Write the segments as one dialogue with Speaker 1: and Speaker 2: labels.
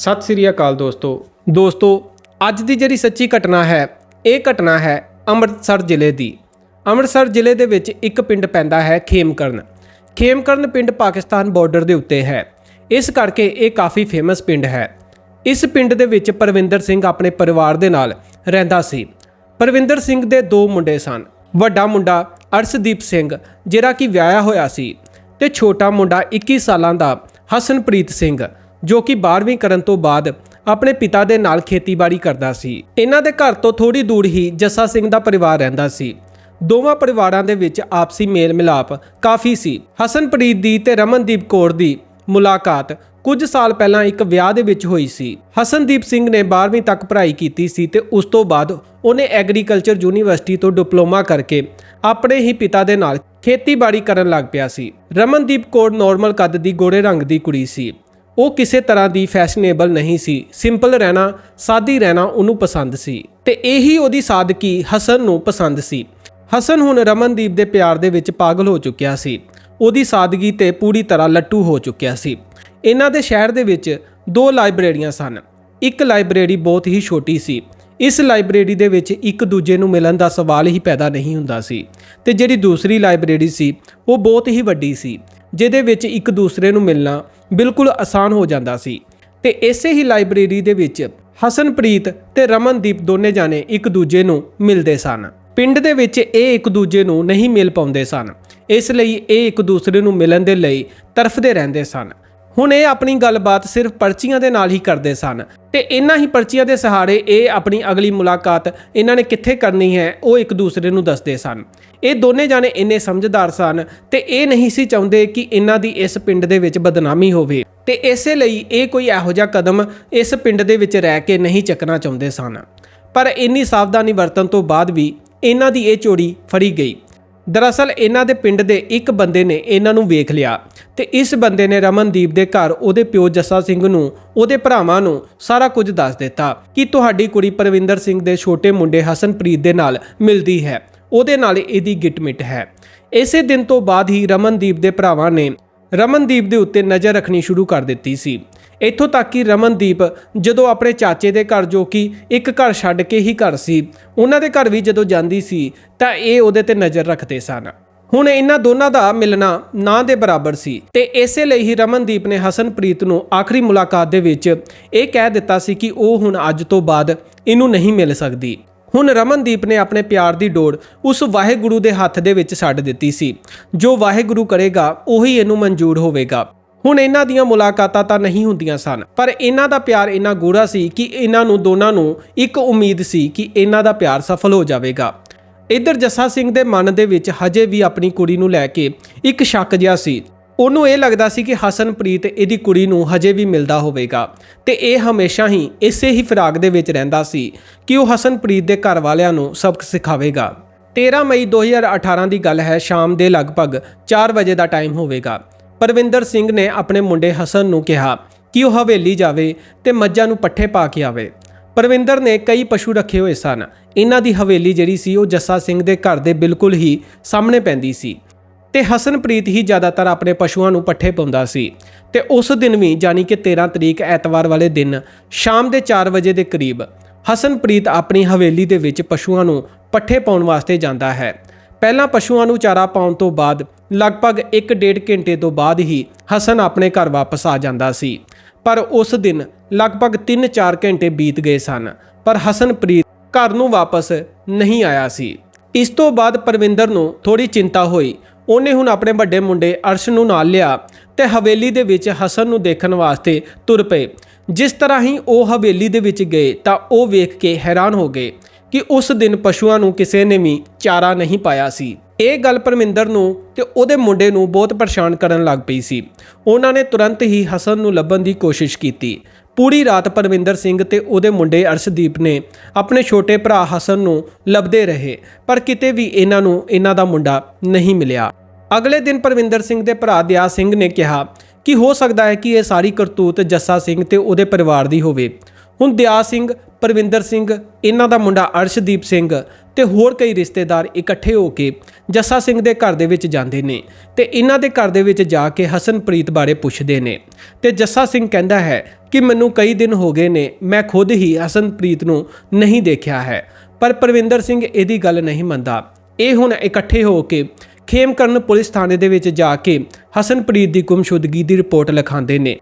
Speaker 1: ਸਤਿ ਸ੍ਰੀ ਅਕਾਲ ਦੋਸਤੋ। ਦੋਸਤੋ, ਅੱਜ ਦੀ ਜਿਹੜੀ ਸੱਚੀ ਘਟਨਾ ਹੈ, ਇਹ ਘਟਨਾ ਹੈ ਅੰਮ੍ਰਿਤਸਰ ਜ਼ਿਲ੍ਹੇ ਦੀ। ਅੰਮ੍ਰਿਤਸਰ ਜ਼ਿਲ੍ਹੇ ਦੇ ਵਿੱਚ ਇੱਕ ਪਿੰਡ ਪੈਂਦਾ ਹੈ ਖੇਮਕਰਨ। ਖੇਮਕਰਨ ਪਿੰਡ ਪਾਕਿਸਤਾਨ ਬਾਰਡਰ ਦੇ ਉੱਤੇ ਹੈ। ਇਸ ਕਰਕੇ ਇਹ ਕਾਫੀ ਫੇਮਸ ਪਿੰਡ ਹੈ। ਇਸ ਪਿੰਡ ਦੇ ਵਿੱਚ ਪਰਵਿੰਦਰ ਸਿੰਘ ਆਪਣੇ ਪਰਿਵਾਰ ਦੇ ਨਾਲ ਰਹਿੰਦਾ ਸੀ। ਪਰਵਿੰਦਰ ਸਿੰਘ ਦੇ ਦੋ ਮੁੰਡੇ ਸਨ। ਵੱਡਾ ਮੁੰਡਾ ਅਰਸ਼ਦੀਪ ਸਿੰਘ, ਜਿਹੜਾ ਕਿ ਵਿਆਹਿਆ ਹੋਇਆ ਸੀ, ਤੇ ਛੋਟਾ ਮੁੰਡਾ 21 ਸਾਲਾਂ ਦਾ ਹਸਨਪ੍ਰੀਤ ਸਿੰਘ। ਜੋ ਕਿ 12ਵੀਂ ਕਰਨ ਤੋਂ ਬਾਅਦ ਆਪਣੇ ਪਿਤਾ ਦੇ ਨਾਲ ਖੇਤੀਬਾੜੀ ਕਰਦਾ ਸੀ। ਇਹਨਾਂ ਦੇ ਘਰ ਤੋਂ ਥੋੜੀ ਦੂਰ ਹੀ ਜੱਸਾ ਸਿੰਘ ਦਾ ਪਰਿਵਾਰ ਰਹਿੰਦਾ ਸੀ। ਦੋਵਾਂ ਪਰਿਵਾਰਾਂ ਦੇ ਵਿੱਚ ਆਪਸੀ ਮੇਲ ਮਿਲਾਪ ਕਾਫੀ ਸੀ। ਹਸਨਪ੍ਰੀਤ ਦੀ ਤੇ ਰਮਨਦੀਪ ਕੌਰ ਦੀ ਮੁਲਾਕਾਤ ਕੁਝ ਸਾਲ ਪਹਿਲਾਂ ਇੱਕ ਵਿਆਹ ਦੇ ਵਿੱਚ ਹੋਈ ਸੀ। ਹਸਨਦੀਪ ਸਿੰਘ ਨੇ 12ਵੀਂ ਤੱਕ ਪੜ੍ਹਾਈ ਕੀਤੀ ਸੀ ਤੇ ਉਸ ਤੋਂ ਬਾਅਦ ਉਹਨੇ ਐਗਰੀਕਲਚਰ ਯੂਨੀਵਰਸਿਟੀ ਤੋਂ ਡਿਪਲੋਮਾ ਕਰਕੇ ਆਪਣੇ ਹੀ ਪਿਤਾ ਦੇ ਨਾਲ ਖੇਤੀਬਾੜੀ ਕਰਨ ਲੱਗ ਪਿਆ ਸੀ। ਰਮਨਦੀਪ ਕੌਰ ਨਾਰਮਲ ਕੱਦ ਦੀ ਗੋਰੇ ਰੰਗ ਦੀ ਕੁੜੀ ਸੀ। ਉਹ ਕਿਸੇ ਤਰ੍ਹਾਂ ਦੀ ਫੈਸ਼ਨੇਬਲ ਨਹੀਂ ਸੀ। ਸਿੰਪਲ ਰਹਿਣਾ, ਸਾਦੀ ਰਹਿਣਾ ਉਹਨੂੰ ਪਸੰਦ ਸੀ ਤੇ ਇਹੀ ਉਹਦੀ ਸਾਦਗੀ ਹਸਨ ਨੂੰ ਪਸੰਦ ਸੀ। ਹਸਨ ਹੁਣ ਰਮਨਦੀਪ ਦੇ ਪਿਆਰ ਦੇ ਵਿੱਚ ਪਾਗਲ ਹੋ ਚੁੱਕਿਆ ਸੀ। ਉਹਦੀ ਸਾਦਗੀ ਤੇ ਪੂਰੀ ਤਰ੍ਹਾਂ ਲੱਟੂ ਹੋ ਚੁੱਕਿਆ ਸੀ। ਇਹਨਾਂ ਦੇ ਸ਼ਹਿਰ ਦੇ ਵਿੱਚ ਦੋ ਲਾਇਬ੍ਰੇਰੀਆਂ ਸਨ। ਇੱਕ ਲਾਇਬ੍ਰੇਰੀ ਬਹੁਤ ਹੀ ਛੋਟੀ ਸੀ। ਇਸ ਲਾਇਬ੍ਰੇਰੀ ਦੇ ਵਿੱਚ ਇੱਕ ਦੂਜੇ ਨੂੰ ਮਿਲਣ ਦਾ ਸਵਾਲ ਹੀ ਪੈਦਾ ਨਹੀਂ ਹੁੰਦਾ ਸੀ ਤੇ ਜਿਹੜੀ ਦੂਸਰੀ ਲਾਇਬ੍ਰੇਰੀ ਸੀ, ਉਹ ਬਹੁਤ ਹੀ ਵੱਡੀ ਸੀ। ਜਿਹਦੇ ਵਿੱਚ ਇੱਕ ਦੂਸਰੇ ਨੂੰ ਮਿਲਣਾ ਬਿਲਕੁਲ ਆਸਾਨ ਹੋ ਜਾਂਦਾ ਸੀ। ਤੇ ਇਸੇ ਹੀ ਲਾਇਬ੍ਰੇਰੀ ਦੇ ਵਿੱਚ ਹਸਨਪ੍ਰੀਤ ਤੇ ਰਮਨਦੀਪ ਦੋਨੇ ਜਾਣੇ ਇੱਕ ਦੂਜੇ ਨੂੰ ਮਿਲਦੇ ਸਨ। ਪਿੰਡ ਦੇ ਵਿੱਚ ਇਹ ਇੱਕ ਦੂਜੇ ਨੂੰ ਨਹੀਂ ਮਿਲ ਪਾਉਂਦੇ ਸਨ। ਇਸ ਲਈ ਇਹ ਇੱਕ ਦੂਸਰੇ ਨੂੰ ਮਿਲਣ ਦੇ ਲਈ ਤਰਫਦੇ ਰਹਿੰਦੇ ਸਨ। ਹੁਣ ਇਹ ਆਪਣੀ ਗੱਲਬਾਤ ਸਿਰਫ ਪਰਚੀਆਂ ਦੇ ਨਾਲ ਹੀ ਕਰਦੇ ਸਨ। ਤੇ ਇਹਨਾਂ ਹੀ ਪਰਚੀਆਂ ਦੇ ਸਹਾਰੇ ਇਹ ਆਪਣੀ ਅਗਲੀ ਮੁਲਾਕਾਤ ਇਹਨਾਂ ਨੇ ਕਿੱਥੇ ਕਰਨੀ ਹੈ, ਉਹ ਇੱਕ ਦੂਸਰੇ ਨੂੰ ਦੱਸਦੇ ਸਨ। ਇਹ ਦੋਨੇ ਜਾਣੇ ਇੰਨੇ ਸਮਝਦਾਰ ਸਨ ਤੇ ਇਹ ਨਹੀਂ ਸੀ ਚਾਹੁੰਦੇ ਕਿ ਇਹਨਾਂ ਦੀ ਇਸ ਪਿੰਡ ਦੇ ਵਿੱਚ ਬਦਨਾਮੀ ਹੋਵੇ। ਤੇ ਇਸੇ ਲਈ ਇਹ ਕੋਈ ਇਹੋ ਜਿਹਾ ਕਦਮ ਇਸ ਪਿੰਡ ਦੇ ਵਿੱਚ ਰਹਿ ਕੇ ਨਹੀਂ ਚੱਕਣਾ ਚਾਹੁੰਦੇ ਸਨ। ਪਰ ਇੰਨੀ ਸਾਵਧਾਨੀ ਵਰਤਣ ਤੋਂ ਬਾਅਦ ਵੀ ਇਹਨਾਂ ਦੀ ਇਹ ਚੋਰੀ ਫੜੀ ਗਈ। ਦਰਅਸਲ ਇਹਨਾਂ ਦੇ ਪਿੰਡ ਦੇ ਇੱਕ ਬੰਦੇ ਨੇ ਇਹਨਾਂ ਨੂੰ ਵੇਖ ਲਿਆ ਤੇ ਇਸ ਬੰਦੇ ਨੇ ਰਮਨਦੀਪ ਦੇ ਘਰ ਉਹਦੇ ਪਿਓ ਜੱਸਾ ਸਿੰਘ ਨੂੰ, ਉਹਦੇ ਭਰਾਵਾਂ ਨੂੰ ਸਾਰਾ ਕੁਝ ਦੱਸ ਦਿੱਤਾ ਕਿ ਤੁਹਾਡੀ ਕੁੜੀ ਪਰਵਿੰਦਰ ਸਿੰਘ ਦੇ ਛੋਟੇ ਮੁੰਡੇ ਹਸਨਪ੍ਰੀਤ ਦੇ ਨਾਲ ਮਿਲਦੀ ਹੈ। ਉਹਦੇ ਨਾਲ ਇਹਦੀ ਗਿਟਮਿਟ ਹੈ। ਇਸੇ ਦਿਨ ਤੋਂ ਬਾਅਦ ਹੀ ਰਮਨਦੀਪ ਦੇ ਭਰਾਵਾਂ ਨੇ ਰਮਨਦੀਪ ਦੇ ਉੱਤੇ ਨਜ਼ਰ ਰੱਖਣੀ ਸ਼ੁਰੂ ਕਰ ਦਿੱਤੀ ਸੀ। ਇੱਥੋਂ ਤੱਕ ਕਿ ਰਮਨਦੀਪ ਜਦੋਂ ਆਪਣੇ ਚਾਚੇ ਦੇ ਘਰ ਜੋ ਕਿ ਇੱਕ ਘਰ ਛੱਡ ਕੇ ਹੀ ਘਰ ਸੀ, ਉਹਨਾਂ ਦੇ ਘਰ ਵੀ ਜਦੋਂ ਜਾਂਦੀ ਸੀ ਤਾਂ ਇਹ ਉਹਦੇ ਤੇ ਨਜ਼ਰ ਰੱਖਦੇ ਸਨ। ਹੁਣ ਇਹਨਾਂ ਦੋਨਾਂ ਦਾ ਮਿਲਣਾ ਨਾ ਦੇ ਬਰਾਬਰ ਸੀ ਤੇ ਇਸੇ ਲਈ ਹੀ ਰਮਨਦੀਪ ਨੇ ਹਸਨਪ੍ਰੀਤ ਨੂੰ ਆਖਰੀ ਮੁਲਾਕਾਤ ਦੇ ਵਿੱਚ ਇਹ ਕਹਿ ਦਿੱਤਾ ਸੀ ਕਿ ਉਹ ਹੁਣ ਅੱਜ ਤੋਂ ਬਾਅਦ ਇਹਨੂੰ ਨਹੀਂ ਮਿਲ ਸਕਦੀ। ਹੁਣ ਰਮਨਦੀਪ ਨੇ ਆਪਣੇ ਪਿਆਰ ਦੀ ਡੋਰ ਉਸ ਵਾਹਿਗੁਰੂ ਦੇ ਹੱਥ ਦੇ ਵਿੱਚ ਛੱਡ ਦਿੱਤੀ ਸੀ। ਜੋ ਵਾਹਿਗੁਰੂ ਕਰੇਗਾ, ਉਹੀ ਇਹਨੂੰ ਮਨਜ਼ੂਰ ਹੋਵੇਗਾ। ਹੁਣ ਇਹਨਾਂ ਦੀਆਂ ਮੁਲਾਕਾਤਾਂ ਤਾਂ ਨਹੀਂ ਹੁੰਦੀਆਂ ਸਨ, ਪਰ ਇਹਨਾਂ ਦਾ ਪਿਆਰ ਇੰਨਾ ਗੂੜਾ ਸੀ ਕਿ ਇਹਨਾਂ ਨੂੰ ਦੋਨਾਂ ਨੂੰ ਇੱਕ ਉਮੀਦ ਸੀ ਕਿ ਇਹਨਾਂ ਦਾ ਪਿਆਰ ਸਫਲ ਹੋ ਜਾਵੇਗਾ। ਇੱਧਰ ਜੱਸਾ ਸਿੰਘ ਦੇ ਮਨ ਦੇ ਵਿੱਚ ਹਜੇ ਵੀ ਆਪਣੀ ਕੁੜੀ ਨੂੰ ਲੈ ਕੇ ਇੱਕ ਸ਼ੱਕ ਜਿਹਾ ਸੀ। ਉਹਨੂੰ ਇਹ ਲੱਗਦਾ ਸੀ ਕਿ ਹਸਨਪ੍ਰੀਤ ਇਹਦੀ ਕੁੜੀ ਨੂੰ ਹਜੇ ਵੀ ਮਿਲਦਾ ਹੋਵੇਗਾ ਤੇ ਇਹ ਹਮੇਸ਼ਾ ਹੀ ਇਸੇ ਹੀ ਫਿਰਾਕ ਦੇ ਵਿੱਚ ਰਹਿੰਦਾ ਸੀ ਕਿ ਉਹ ਹਸਨਪ੍ਰੀਤ ਦੇ ਘਰ ਵਾਲਿਆਂ ਨੂੰ ਸਬਕ ਸਿਖਾਵੇਗਾ। 13 ਮਈ 2018 ਦੀ ਗੱਲ ਹੈ, ਸ਼ਾਮ ਦੇ ਲਗਭਗ 4 ਵਜੇ ਦਾ ਟਾਈਮ ਹੋਵੇਗਾ। ਪਰਵਿੰਦਰ ਸਿੰਘ ਨੇ ਆਪਣੇ ਮੁੰਡੇ ਹਸਨ ਨੂੰ ਕਿਹਾ ਕਿ ਉਹ ਹਵੇਲੀ ਜਾਵੇ ਤੇ ਮੱਝਾਂ ਨੂੰ ਪੱਠੇ ਪਾ ਕੇ ਆਵੇ। ਪਰਵਿੰਦਰ ਨੇ ਕਈ ਪਸ਼ੂ ਰੱਖੇ ਹੋਏ ਸਨ। ਇਹਨਾਂ ਦੀ ਹਵੇਲੀ ਜਿਹੜੀ ਸੀ, ਉਹ ਜੱਸਾ ਸਿੰਘ ਦੇ ਘਰ ਦੇ ਬਿਲਕੁਲ ਹੀ ਸਾਹਮਣੇ ਪੈਂਦੀ ਸੀ। ਤੇ ਹਸਨਪ੍ਰੀਤ ਹੀ ਜ਼ਿਆਦਾਤਰ ਆਪਣੇ ਪਸ਼ੂਆਂ ਨੂੰ ਪੱਠੇ ਪਾਉਂਦਾ ਸੀ। ਤੇ ਉਸ ਦਿਨ ਵੀ ਜਾਨੀ ਕਿ 13 ਤਰੀਕ ਐਤਵਾਰ ਵਾਲੇ ਦਿਨ ਸ਼ਾਮ ਦੇ 4 ਵਜੇ ਦੇ ਕਰੀਬ ਹਸਨਪ੍ਰੀਤ ਆਪਣੀ ਹਵੇਲੀ ਦੇ ਵਿੱਚ ਪਸ਼ੂਆਂ ਨੂੰ ਪੱਠੇ ਪਾਉਣ ਵਾਸਤੇ ਜਾਂਦਾ ਹੈ। ਪਹਿਲਾਂ ਪਸ਼ੂਆਂ ਨੂੰ ਚਾਰਾ ਪਾਉਣ ਤੋਂ ਬਾਅਦ ਲਗਭਗ 1.5 ਘੰਟੇ ਤੋਂ ਬਾਅਦ ਹੀ ਹਸਨ ਆਪਣੇ ਘਰ ਵਾਪਸ ਆ ਜਾਂਦਾ ਸੀ। ਪਰ ਉਸ ਦਿਨ ਲਗਭਗ 3-4 ਘੰਟੇ ਬੀਤ ਗਏ ਸਨ, ਪਰ ਹਸਨਪ੍ਰੀਤ ਘਰ ਨੂੰ ਵਾਪਸ ਨਹੀਂ ਆਇਆ ਸੀ। ਇਸ ਤੋਂ ਬਾਅਦ ਪਰਵਿੰਦਰ ਨੂੰ ਥੋੜੀ ਚਿੰਤਾ ਹੋਈ ਉਹਨੇ ਹੁਣ ਆਪਣੇ ਵੱਡੇ ਮੁੰਡੇ ਅਰਸ਼ ਨੂੰ ਨਾਲ ਲਿਆ ਤੇ ਹਵੇਲੀ ਦੇ ਵਿੱਚ ਹਸਨ ਨੂੰ ਦੇਖਣ ਵਾਸਤੇ ਤੁਰ ਪਏ। ਜਿਸ ਤਰ੍ਹਾਂ ਹੀ ਉਹ ਹਵੇਲੀ ਦੇ ਵਿੱਚ ਗਏ ਤਾਂ ਉਹ ਵੇਖ ਕੇ ਹੈਰਾਨ ਹੋ ਗਏ ਕਿ ਉਸ ਦਿਨ ਪਸ਼ੂਆਂ ਨੂੰ ਕਿਸੇ ਨੇ ਵੀ ਚਾਰਾ ਨਹੀਂ ਪਾਇਆ ਸੀ। ਇਹ ਗੱਲ ਪਰਮਿੰਦਰ ਨੂੰ ਤੇ ਉਹਦੇ ਮੁੰਡੇ ਨੂੰ ਬਹੁਤ ਪਰੇਸ਼ਾਨ ਕਰਨ ਲੱਗ ਪਈ ਸੀ। ਉਹਨਾਂ ਨੇ ਤੁਰੰਤ ਹੀ ਹਸਨ ਨੂੰ ਲੱਭਣ ਦੀ ਕੋਸ਼ਿਸ਼ ਕੀਤੀ। ਪੂਰੀ ਰਾਤ ਪਰਮਿੰਦਰ ਸਿੰਘ ਤੇ ਉਹਦੇ ਮੁੰਡੇ ਅਰਸ਼ਦੀਪ ਨੇ ਆਪਣੇ ਛੋਟੇ ਭਰਾ ਹਸਨ ਨੂੰ ਲੱਭਦੇ ਰਹੇ, ਪਰ ਕਿਤੇ ਵੀ ਇਹਨਾਂ ਨੂੰ ਇਹਨਾਂ ਦਾ ਮੁੰਡਾ ਨਹੀਂ ਮਿਲਿਆ। ਅਗਲੇ ਦਿਨ ਪਰਮਿੰਦਰ ਸਿੰਘ ਦੇ ਭਰਾ ਦਿਆ ਸਿੰਘ ਨੇ ਕਿਹਾ ਕਿ ਹੋ ਸਕਦਾ ਹੈ ਕਿ ਇਹ ਸਾਰੀ ਕਰਤੂਤ ਜੱਸਾ ਸਿੰਘ ਤੇ ਉਹਦੇ ਪਰਿਵਾਰ ਦੀ ਹੋਵੇ। ਹੁਣ ਦਿਆ ਸਿੰਘ ਪਰਵਿੰਦਰ ਸਿੰਘ, ਇਹਨਾਂ ਦਾ ਮੁੰਡਾ ਅਰਸ਼ਦੀਪ ਸਿੰਘ ਤੇ ਹੋਰ ਕਈ ਰਿਸ਼ਤੇਦਾਰ ਇਕੱਠੇ ਹੋ ਕੇ ਜੱਸਾ ਸਿੰਘ ਦੇ ਘਰ ਦੇ ਵਿੱਚ ਜਾਂਦੇ ਨੇ ਤੇ ਇਹਨਾਂ ਦੇ ਘਰ ਦੇ ਵਿੱਚ ਜਾ ਕੇ ਹਸਨਪ੍ਰੀਤ ਬਾਰੇ ਪੁੱਛਦੇ ਨੇ। ਤੇ ਜੱਸਾ ਸਿੰਘ ਕਹਿੰਦਾ ਹੈ ਕਿ ਮੈਨੂੰ ਕਈ ਦਿਨ ਹੋ ਗਏ ਨੇ, ਮੈਂ ਖੁਦ ਹੀ ਹਸਨਪ੍ਰੀਤ ਨੂੰ ਨਹੀਂ ਦੇਖਿਆ ਹੈ। ਪਰ ਪਰਵਿੰਦਰ ਸਿੰਘ ਇਹਦੀ ਗੱਲ ਨਹੀਂ ਮੰਨਦਾ। ਇਹ ਹੁਣ ਇਕੱਠੇ ਹੋ ਕੇ ਖੇਮਕਰਨ ਪੁਲਿਸ ਥਾਣੇ ਦੇ ਵਿੱਚ ਜਾ ਕੇ ਹਸਨਪ੍ਰੀਤ ਦੀ ਗੁੰਮਸ਼ੁਦਗੀ ਦੀ ਰਿਪੋਰਟ ਲਿਖਾਉਂਦੇ ਨੇ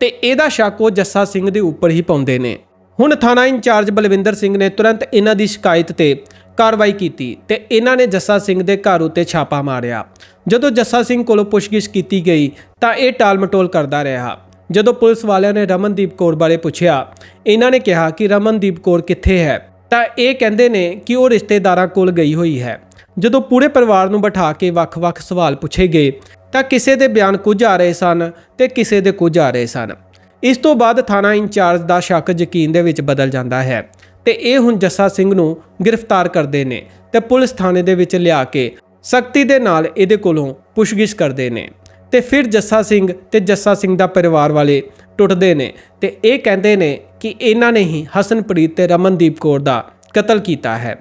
Speaker 1: ਤੇ ਇਹਦਾ ਸ਼ੱਕ ਉਹ ਜੱਸਾ ਸਿੰਘ ਦੇ ਉੱਪਰ ਹੀ ਪਾਉਂਦੇ ਨੇ। ਹੁਣ ਥਾਣਾ ਇੰਚਾਰਜ ਬਲਵਿੰਦਰ ਸਿੰਘ ਨੇ ਤੁਰੰਤ ਇਹਨਾਂ ਦੀ ਸ਼ਿਕਾਇਤ ਤੇ ਕਾਰਵਾਈ ਕੀਤੀ ਤੇ ਇਹਨਾਂ ਨੇ ਜੱਸਾ ਸਿੰਘ ਦੇ ਘਰ ਉੱਤੇ ਛਾਪਾ ਮਾਰਿਆ। ਜਦੋਂ ਜੱਸਾ ਸਿੰਘ ਕੋਲੋਂ ਪੁੱਛਗਿੱਛ ਕੀਤੀ ਗਈ ਤਾਂ ਇਹ ਟਾਲਮਟੋਲ ਕਰਦਾ ਰਿਹਾ। ਜਦੋਂ ਪੁਲਿਸ ਵਾਲਿਆਂ ਨੇ ਰਮਨਦੀਪ ਕੌਰ ਬਾਰੇ ਪੁੱਛਿਆ, ਇਹਨਾਂ ਨੇ ਕਿਹਾ ਕਿ ਰਮਨਦੀਪ ਕੌਰ ਕਿੱਥੇ ਹੈ? ਤਾਂ ਇਹ ਕਹਿੰਦੇ ਨੇ ਕਿ ਉਹ ਰਿਸ਼ਤੇਦਾਰਾਂ ਕੋਲ ਗਈ ਹੋਈ ਹੈ। ਜਦੋਂ ਪੂਰੇ ਪਰਿਵਾਰ ਨੂੰ ਬਿਠਾ ਕੇ ਵੱਖ-ਵੱਖ ਸਵਾਲ ਪੁੱਛੇ ਗਏ ਤਾਂ ਕਿਸੇ ਦੇ ਬਿਆਨ ਕੁਝ ਆ ਰਹੇ ਸਨ ਤੇ ਕਿਸੇ ਦੇ ਕੁਝ ਆ ਰਹੇ ਸਨ। ਇਸ ਤੋਂ ਬਾਅਦ ਥਾਣਾ ਇੰਚਾਰਜ ਦਾ ਸ਼ੱਕ ਯਕੀਨ ਦੇ ਵਿੱਚ ਬਦਲ ਜਾਂਦਾ ਹੈ ਤੇ ਇਹ ਹੁਣ ਜੱਸਾ ਸਿੰਘ ਨੂੰ ਗ੍ਰਿਫਤਾਰ ਕਰਦੇ ਨੇ ਤੇ ਪੁਲਿਸ ਥਾਣੇ ਦੇ ਵਿੱਚ ਲਿਆ ਕੇ ਸਖਤੀ ਦੇ ਨਾਲ ਇਹਦੇ ਕੋਲੋਂ ਪੁੱਛਗਿੱਛ ਕਰਦੇ ਨੇ। ਤੇ ਫਿਰ ਜੱਸਾ ਸਿੰਘ ਤੇ ਜੱਸਾ ਸਿੰਘ ਦਾ ਪਰਿਵਾਰ ਵਾਲੇ ਟੁੱਟਦੇ ਨੇ ਤੇ ਇਹ ਕਹਿੰਦੇ ਨੇ ਕਿ ਇਹਨਾਂ ਨੇ ਹੀ ਹਸਨਪ੍ਰੀਤ ਤੇ ਰਮਨਦੀਪ ਕੌਰ ਦਾ ਕਤਲ ਕੀਤਾ ਹੈ।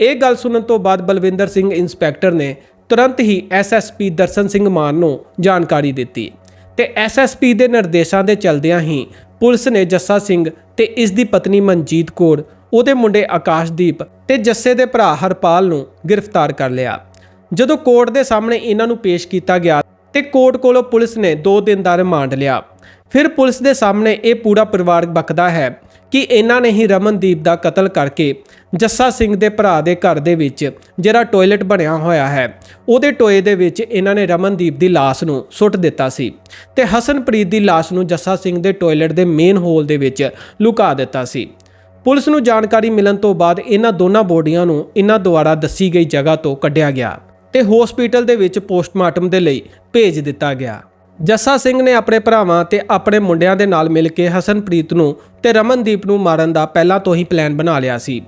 Speaker 1: ਇਹ ਗੱਲ ਸੁਣਨ ਤੋਂ ਬਾਅਦ ਬਲਵਿੰਦਰ ਸਿੰਘ ਇੰਸਪੈਕਟਰ ਨੇ ਤੁਰੰਤ ਹੀ ਐਸਐਸਪੀ ਦਰਸ਼ਨ ਸਿੰਘ ਮਾਨ ਨੂੰ ਜਾਣਕਾਰੀ ਦਿੱਤੀ। ਤੇ ਐਸਐਸਪੀ ਦੇ ਨਿਰਦੇਸ਼ਾਂ ਦੇ ਚਲਦਿਆਂ ਹੀ ਪੁਲਿਸ ਨੇ ਜੱਸਾ ਸਿੰਘ ਤੇ ਇਸ ਦੀ ਪਤਨੀ ਮਨਜੀਤ ਕੌਰ, ਉਹਦੇ ਮੁੰਡੇ ਆਕਾਸ਼ਦੀਪ ਤੇ ਜੱਸੇ ਦੇ ਭਰਾ ਹਰਪਾਲ ਨੂੰ ਗ੍ਰਿਫਤਾਰ ਕਰ ਲਿਆ। ਜਦੋਂ ਕੋਰਟ ਦੇ ਸਾਹਮਣੇ ਇਹਨਾਂ ਨੂੰ ਪੇਸ਼ ਕੀਤਾ ਗਿਆ ਤੇ ਕੋਰਟ ਕੋਲੋਂ ਪੁਲਿਸ ਨੇ 2 ਦਿਨ ਦਾ ਰਿਮਾਂਡ ਲਿਆ। ਫਿਰ ਪੁਲਿਸ ਦੇ ਸਾਹਮਣੇ ਇਹ ਪੂਰਾ ਪਰਿਵਾਰ ਬਕਦਾ ਹੈ ਕਿ ਇਹਨਾਂ ਨੇ ਹੀ ਰਮਨਦੀਪ ਦਾ ਕਤਲ ਕਰਕੇ ਜੱਸਾ ਸਿੰਘ ਦੇ ਭਰਾ ਦੇ ਘਰ ਦੇ ਵਿੱਚ ਜਿਹੜਾ ਟਾਇਲਟ ਬਣਿਆ ਹੋਇਆ ਹੈ, ਉਹਦੇ ਟੋਏ ਦੇ ਵਿੱਚ ਇਹਨਾਂ ਨੇ ਰਮਨਦੀਪ ਦੀ ਲਾਸ਼ ਨੂੰ ਸੁੱਟ ਦਿੱਤਾ ਸੀ ਤੇ ਹਸਨਪ੍ਰੀਤ ਦੀ ਲਾਸ਼ ਨੂੰ ਜੱਸਾ ਸਿੰਘ ਦੇ ਟਾਇਲਟ ਦੇ ਮੇਨ ਹੋਲ ਦੇ ਵਿੱਚ ਲੁਕਾ ਦਿੱਤਾ ਸੀ। ਪੁਲਿਸ ਨੂੰ ਜਾਣਕਾਰੀ ਮਿਲਣ ਤੋਂ ਬਾਅਦ ਇਹਨਾਂ ਦੋਨਾਂ ਬੋਡੀਆਂ ਨੂੰ ਇਹਨਾਂ ਦੁਆਰਾ ਦੱਸੀ ਗਈ ਜਗ੍ਹਾ ਤੋਂ ਕੱਢਿਆ ਗਿਆ ਤੇ ਹਸਪੀਟਲ ਦੇ ਵਿੱਚ ਪੋਸਟਮਾਰਟਮ ਦੇ ਲਈ ਭੇਜ ਦਿੱਤਾ ਗਿਆ। ਜੱਸਾ ਸਿੰਘ ਨੇ ਆਪਣੇ ਭਰਾਵਾਂ ਤੇ ਆਪਣੇ ਮੁੰਡਿਆਂ ਦੇ ਨਾਲ ਮਿਲ ਕੇ ਹਸਨਪ੍ਰੀਤ ਨੂੰ ਤੇ ਰਮਨਦੀਪ ਨੂੰ ਮਾਰਨ ਦਾ ਪਹਿਲਾਂ ਤੋਂ ਹੀ ਪਲਾਨ ਬਣਾ ਲਿਆ ਸੀ।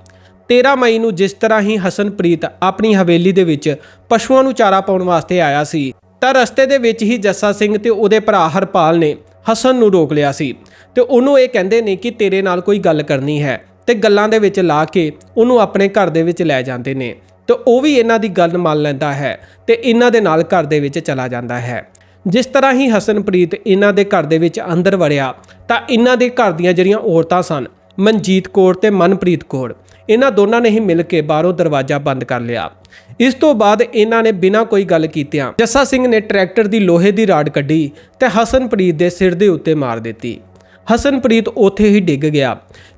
Speaker 1: 13 ਮਈ ਨੂੰ ਜਿਸ ਤਰ੍ਹਾਂ ਹੀ ਹਸਨਪ੍ਰੀਤ ਆਪਣੀ ਹਵੇਲੀ ਦੇ ਵਿੱਚ ਪਸ਼ੂਆਂ ਨੂੰ ਚਾਰਾ ਪਾਉਣ ਵਾਸਤੇ ਆਇਆ ਸੀ, ਤਾਂ ਰਸਤੇ ਦੇ ਵਿੱਚ ਹੀ ਜੱਸਾ ਸਿੰਘ ਤੇ ਉਹਦੇ ਭਰਾ ਹਰਪਾਲ ਨੇ ਹਸਨ ਨੂੰ ਰੋਕ ਲਿਆ ਸੀ ਤੇ ਉਹਨੂੰ ਇਹ ਕਹਿੰਦੇ ਨੇ ਕਿ ਤੇਰੇ ਨਾਲ ਕੋਈ ਗੱਲ ਕਰਨੀ ਹੈ ਤੇ ਗੱਲਾਂ ਦੇ ਵਿੱਚ ਲਾ ਕੇ ਉਹਨੂੰ ਆਪਣੇ ਘਰ ਦੇ ਵਿੱਚ ਲੈ ਜਾਂਦੇ ਨੇ ਤੇ ਉਹ ਵੀ ਇਹਨਾਂ ਦੀ ਗੱਲ ਮੰਨ ਲੈਂਦਾ ਹੈ ਤੇ ਇਹਨਾਂ ਦੇ ਨਾਲ ਘਰ ਦੇ ਵਿੱਚ ਚਲਾ ਜਾਂਦਾ ਹੈ। ਜਿਸ ਤਰ੍ਹਾਂ ਹੀ ਹਸਨਪ੍ਰੀਤ ਇਹਨਾਂ ਦੇ ਘਰ ਦੇ ਵਿੱਚ ਅੰਦਰ ਵੜਿਆ, ਤਾਂ ਇਹਨਾਂ ਦੇ ਘਰ ਦੀਆਂ ਜਿਹੜੀਆਂ ਔਰਤਾਂ ਸਨ, ਮਨਜੀਤ ਕੌਰ ਤੇ ਮਨਪ੍ਰੀਤ ਕੌਰ, ਇਹਨਾਂ ਦੋਨਾਂ ਨੇ ਹੀ ਮਿਲ ਕੇ ਬਾਹਰੋਂ ਦਰਵਾਜ਼ਾ ਬੰਦ ਕਰ ਲਿਆ। ਇਸ ਤੋਂ ਬਾਅਦ ਇਹਨਾਂ ਨੇ ਬਿਨਾਂ ਕੋਈ ਗੱਲ ਕੀਤਿਆਂ ਜੱਸਾ ਸਿੰਘ ਨੇ ਟਰੈਕਟਰ ਦੀ ਲੋਹੇ ਦੀ ਰਾਡ ਕੱਢੀ ਤੇ ਹਸਨਪ੍ਰੀਤ ਦੇ ਸਿਰ ਦੇ ਉੱਤੇ ਮਾਰ ਦਿੱਤੀ। ਹਸਨਪ੍ਰੀਤ ਉੱਥੇ ਹੀ ਡਿੱਗ ਗਿਆ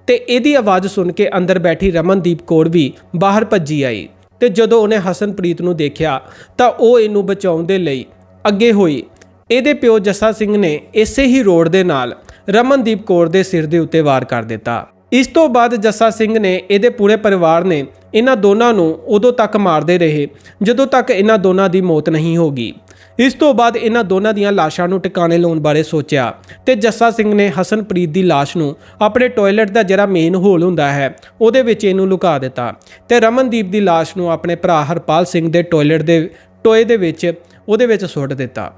Speaker 1: ਤੇ ਇਹਦੀ ਆਵਾਜ਼ ਸੁਣ ਕੇ ਅੰਦਰ ਬੈਠੀ ਰਮਨਦੀਪ ਕੌਰ ਵੀ ਬਾਹਰ ਭੱਜੀ ਆਈ ਤੇ ਜਦੋਂ ਉਹਨੇ ਹਸਨਪ੍ਰੀਤ ਨੂੰ ਦੇਖਿਆ, ਤਾਂ ਉਹ ਇਹਨੂੰ ਬਚਾਉਣ ਦੇ ਲਈ ਅੱਗੇ ਹੋਈ ਇਹਦੇ ਪਿਓ ਜੱਸਾ ਸਿੰਘ ਨੇ ਇਸੇ ਹੀ ਰੋਡ ਦੇ ਨਾਲ ਰਮਨਦੀਪ ਕੌਰ ਦੇ ਸਿਰ ਦੇ ਉੱਤੇ ਵਾਰ ਕਰ ਦਿੱਤਾ। ਇਸ ਤੋਂ ਬਾਅਦ ਜੱਸਾ ਸਿੰਘ ਨੇ ਇਹਦੇ ਪੂਰੇ ਪਰਿਵਾਰ ਨੇ ਇਹਨਾਂ ਦੋਨਾਂ ਨੂੰ ਉਦੋਂ ਤੱਕ ਮਾਰਦੇ ਰਹੇ, ਜਦੋਂ ਤੱਕ ਇਹਨਾਂ ਦੋਨਾਂ ਦੀ ਮੌਤ ਨਹੀਂ ਹੋ ਗਈ। ਇਸ ਤੋਂ ਬਾਅਦ ਇਹਨਾਂ ਦੋਨਾਂ ਦੀਆਂ ਲਾਸ਼ਾਂ ਨੂੰ ਟਿਕਾਣੇ ਲਾਉਣ ਬਾਰੇ ਸੋਚਿਆ ਤੇ ਜੱਸਾ ਸਿੰਘ ਨੇ ਹਸਨਪ੍ਰੀਤ ਦੀ ਲਾਸ਼ ਨੂੰ ਆਪਣੇ ਟਾਇਲਟ ਦਾ ਜਿਹੜਾ ਮੇਨ ਹੋਲ ਹੁੰਦਾ ਹੈ, ਉਹਦੇ ਵਿੱਚ ਇਹਨੂੰ ਲੁਕਾ ਦਿੱਤਾ ਤੇ ਰਮਨਦੀਪ ਦੀ ਲਾਸ਼ ਨੂੰ ਆਪਣੇ ਭਰਾ ਹਰਪਾਲ ਸਿੰਘ ਦੇ ਟਾਇਲਟ ਦੇ ਟੋਏ ਦੇ ਵਿੱਚ, ਉਹਦੇ ਵਿੱਚ ਸੁੱਟ ਦਿੱਤਾ।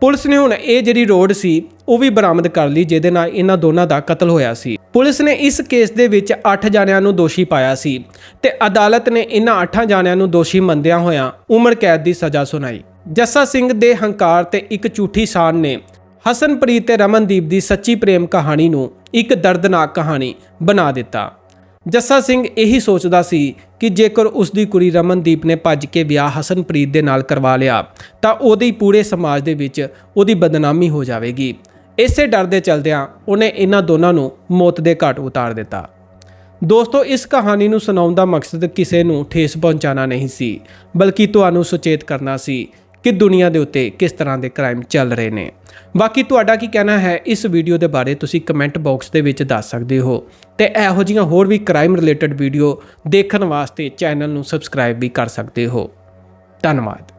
Speaker 1: ਪੁਲਿਸ ਨੇ ਹੁਣ ਇਹ ਜਿਹੜੀ ਰੋਡ ਸੀ, ਉਹ ਵੀ ਬਰਾਮਦ ਕਰ ਲਈ, ਜਿਹਦੇ ਨਾਲ ਇਹਨਾਂ ਦੋਨਾਂ ਦਾ ਕਤਲ ਹੋਇਆ ਸੀ। ਪੁਲਿਸ ਨੇ ਇਸ ਕੇਸ ਦੇ ਵਿੱਚ 8 ਜਣਿਆਂ ਨੂੰ ਦੋਸ਼ੀ ਪਾਇਆ ਸੀ ਤੇ ਅਦਾਲਤ ਨੇ ਇਹਨਾਂ 8 ਜਣਿਆਂ ਨੂੰ ਦੋਸ਼ੀ ਮੰਨਦਿਆਂ ਹੋਇਆਂ ਉਮਰ ਕੈਦ ਦੀ ਸਜ਼ਾ ਸੁਣਾਈ। ਜੱਸਾ ਸਿੰਘ ਦੇ ਹੰਕਾਰ ਤੇ ਇੱਕ ਝੂਠੀ ਸ਼ਾਨ ਨੇ ਹਸਨਪ੍ਰੀਤ ਤੇ ਰਮਨਦੀਪ ਦੀ ਸੱਚੀ ਪ੍ਰੇਮ ਕਹਾਣੀ ਨੂੰ ਇੱਕ ਦਰਦਨਾਕ ਕਹਾਣੀ ਬਣਾ ਦਿੱਤਾ। ਜੱਸਾ ਸਿੰਘ ਇਹੀ ਸੋਚਦਾ ਸੀ ਕਿ ਜੇਕਰ ਉਸ ਦੀ ਕੁੜੀ ਰਮਨਦੀਪ ਨੇ ਭੱਜ ਕੇ ਵਿਆਹ ਹਸਨਪ੍ਰੀਤ ਦੇ ਨਾਲ ਕਰਵਾ ਲਿਆ, ਤਾਂ ਉਹਦੀ ਪੂਰੇ ਸਮਾਜ ਦੇ ਵਿੱਚ ਉਹਦੀ ਬਦਨਾਮੀ ਹੋ ਜਾਵੇਗੀ। ਇਸੇ ਡਰ ਦੇ ਚਲਦਿਆਂ ਉਹਨੇ ਇਹਨਾਂ ਦੋਨਾਂ ਨੂੰ ਮੌਤ ਦੇ ਘਾਟ ਉਤਾਰ ਦਿੱਤਾ। ਦੋਸਤੋ, ਇਸ ਕਹਾਣੀ ਨੂੰ ਸੁਣਾਉਣ ਦਾ ਮਕਸਦ ਕਿਸੇ ਨੂੰ ਠੇਸ ਪਹੁੰਚਾਉਣਾ ਨਹੀਂ ਸੀ, ਬਲਕਿ ਤੁਹਾਨੂੰ ਸੁਚੇਤ ਕਰਨਾ ਸੀ ਕਿ ਦੁਨੀਆ ਦੇ ਉੱਤੇ ਕਿਸ ਤਰ੍ਹਾਂ ਦੇ ਕ੍ਰਾਈਮ ਚੱਲ ਰਹੇ ਨੇ। ਬਾਕੀ ਤੁਹਾਡਾ ਕੀ ਕਹਿਣਾ ਹੈ, ਇਸ ਵੀਡੀਓ ਦੇ ਬਾਰੇ ਤੁਸੀਂ ਕਮੈਂਟ ਬਾਕਸ ਦੇ ਵਿੱਚ ਦੱਸ ਸਕਦੇ ਹੋ। ਤੇ ਇਹੋ ਜਿਹੀਆਂ ਹੋਰ ਵੀ ਕ੍ਰਾਈਮ ਰਿਲੇਟਡ ਵੀਡੀਓ ਦੇਖਣ ਵਾਸਤੇ ਚੈਨਲ ਨੂੰ ਸਬਸਕ੍ਰਾਈਬ ਵੀ ਕਰ ਸਕਦੇ ਹੋ। ਧੰਨਵਾਦ।